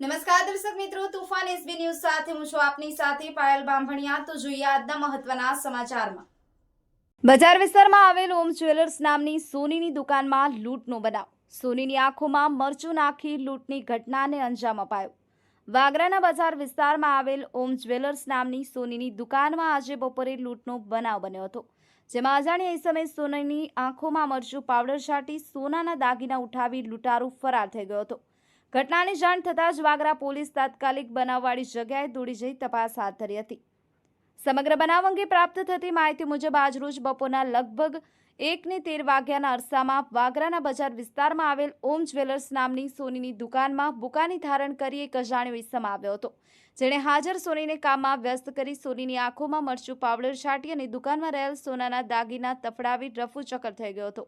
નમસ્કાર દર્શક મિત્રો, તુફાન એસબી ન્યૂઝ સાથે હું છું આપની સાથે પાયલ બાંભણિયા. તો જોઈએ આજના મહત્વના સમાચારમાં. બજાર વિસ્તારમાં આવેલ ઓમ જ્વેલર્સ નામની સોનીની દુકાનમાં લૂંટનો બનાવ. સોનીની આંખોમાં મરચું નાખી લૂંટની ઘટનાને અંજામ અપાયો. વાગરાના બજાર વિસ્તારમાં આવેલ ઓમ જ્વેલર્સ નામની સોનીની દુકાનમાં આજે બપોરે લૂંટનો બનાવ બન્યો હતો. જેમાં અજાણ્યા સમયે સોનીની આંખોમાં મરચું, પાવડર છાંટી સોનાના દાગીના ઉઠાવી લૂંટારૂ ફરાર થઈ ગયો હતો. ઘટનાની જાણ થતાં જ વાગરા પોલીસ તાત્કાલિક બનાવવાળી જગ્યાએ દોડી જઈ તપાસ હાથ ધરી હતી. સમગ્ર બનાવ અંગે પ્રાપ્ત થતી માહિતી મુજબ આજરોજ બપોરના લગભગ એકને તેર વાગ્યાના અરસામાં વાગરાના બજાર વિસ્તારમાં આવેલ ઓમ જ્વેલર્સ નામની સોનીની દુકાનમાં બુકાની ધારણ કરી એક અજાણ્યો ઇસમ આવ્યો હતો. જેણે હાજર સોનીને કામમાં વ્યસ્ત કરી સોનીની આંખોમાં મરચું પાવડર છાંટી અને દુકાનમાં રહેલ સોનાના દાગીના તફડાવી રફુ ચક્કર થઈ ગયો હતો.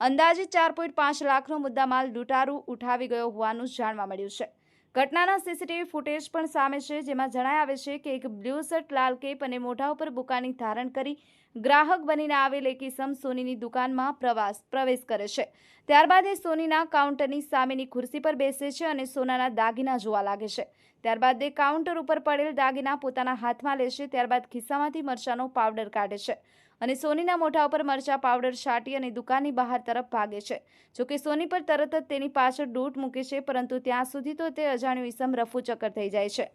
અંદાજિત ચાર પોઈન્ટ પાંચ લાખનો મુદ્દામાલ લૂંટારૂ ઉઠાવી ગયો હોવાનું જાણવા મળ્યું છે. ઘટનાના સીસીટીવી ફૂટેજ પણ સામે છે, જેમાં જણાય આવે છે કે એક બ્લુ શર્ટ લાલ કેપ અને મોઢા ઉપર બુકાની ધારણ કરી ગ્રાહક બનીને આવેલ એક ઇસમ સોનીની દુકાનમાં પ્રવાસ, પ્રવેશ કરે છે. ત્યારબાદ એ સોનીના કાઉન્ટરની સામેની ખુરશી પર બેસે છે અને સોનાના દાગીના જોવા લાગે છે. ત્યારબાદ એ કાઉન્ટર ઉપર પડેલ દાગીના પોતાના હાથમાં લેશે ત્યારબાદ ખિસ્સામાંથી મરચાનો પાવડર કાઢે છે. અને સોનીના મોઢા ઉપર મરચા પાવડર છાંટી અને દુકાનની બહાર તરફ ભાગે છે. જોકે સોની પર તરત જ તેની પાછળ દૂટ મૂકે છે, પરંતુ ત્યાં સુધી તો તે અજાણ્યું ઈસમ રફુ ચક્કર થઈ જાય છે.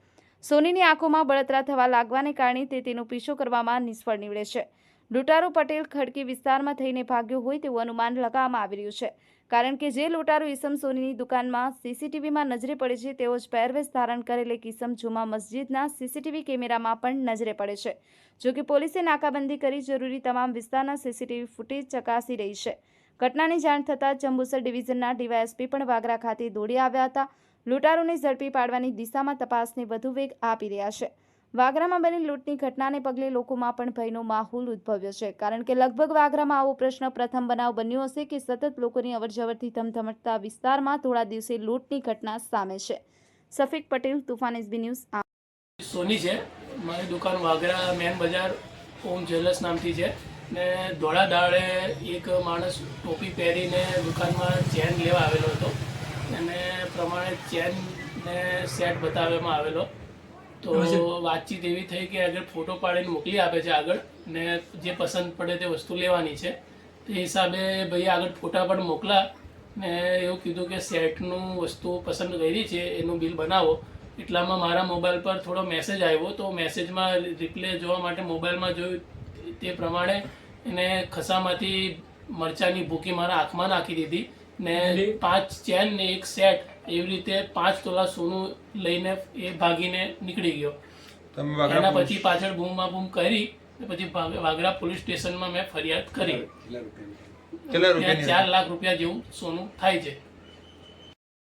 સોનીની આંખોમાં બળતરા થવા લાગવાને કારણે તે તેનો પીછો કરવામાં નિષ્ફળ નીવડે છે. લૂંટારો પટેલ ખડકી વિસ્તારમાં થઈને ભાગ્યો હોય તેવું અનુમાન લગાવવામાં આવી રહ્યું છે. કારણ કે જે લૂંટારો ઈસમ સોનીની દુકાનમાં સીસીટીવીમાં નજરે પડે છે, તેઓ જ પહેરવેશ ધારણ કરેલ એક જુમા મસ્જિદના સીસીટીવી કેમેરામાં પણ નજરે પડે છે. જો કે પોલીસે નાકાબંધી કરી જરૂરી તમામ વિસ્તારના સીસીટીવી ફૂટેજ ચકાસી રહી છે. ઘટનાની જાણ થતાં જંબુસર ડિવિઝનના ડીવાયએસપી પણ વાગરા ખાતે દોડી આવ્યા હતા. લૂંટારોને ઝડપી પાડવાની દિશામાં તપાસને વધુ વેગ આપી રહ્યા છે. વાગરામાં બનેલ લૂંટની ઘટનાને પગલે લોકોમાં પણ ભયનો માહોલ ઉદ્ભવ્યો છે. કારણ કે લગભગ વાગરામાં આવો પ્રશ્ન પ્રથમ બનાવ બન્યો હશે કે સતત લોકોની અવરજવરથી ધમધમટતા વિસ્તારમાં થોડા દિવસે લૂંટની ઘટના સામે છે. સફીક પટેલ, તુફાન એસબી ન્યૂઝ સોની છે. મારી દુકાન વાગરા મેન બજાર ઓમ જ્વેલર્સ નામથી છે. ને ધોળા દાડે એક માણસ ટોપી પહેરીને દુકાનમાં ચેન લેવા આવેલો હતો. અને પ્રમાણે ચેન ને સેટ બતાવવામાં આવેલો. તો વાતચીત એવી થઈ કે આગળ ફોટો પાડીને મોકલી આપે છે આગળ ને જે પસંદ પડે તે વસ્તુ લેવાની છે તે હિસાબે ભાઈ આગળ ફોટા પણ મોકલા ને એવું કીધું કે સેટનું વસ્તુ પસંદ કરી છે એનું બિલ બનાવો. એટલામાં મારા મોબાઈલ પર થોડો મેસેજ આવ્યો તો મેસેજમાં રિપ્લે જોવા માટે મોબાઈલમાં જોયું તે પ્રમાણે એને ખસામાંથી મરચાની ભૂકી મારા આંખમાં નાખી દીધી ને પાંચ ચેન ને એક સેટ એવી રીતે પાંચ તોલા સોનું લઈને એ ભાગીને નીકળી ગયો. એના પછી પાછળ બૂમમાં બૂમ કરી પછી વાગરા પોલીસ સ્ટેશનમાં મેં ફરિયાદ કરી. ત્યાં ચાર લાખ રૂપિયા જેવું સોનું થાય છે.